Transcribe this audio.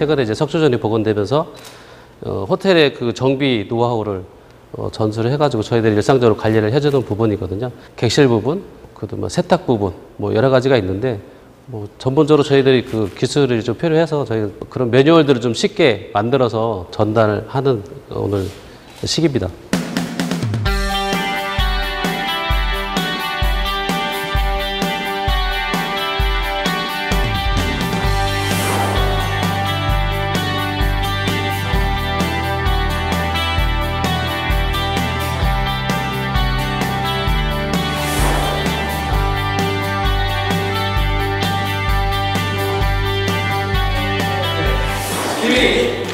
최근에 이제 석조전이 복원되면서 어, 호텔의 그 정비 노하우를 어, 전수를 해가지고 저희들이 일상적으로 관리를 해주는 부분이거든요. 객실 부분, 그도 뭐 세탁 부분, 뭐 여러 가지가 있는데 뭐 전본적으로 저희들이 그 기술이 좀 필요해서 저희 그런 매뉴얼들을 좀 쉽게 만들어서 전달하는 오늘 시기입니다. 준비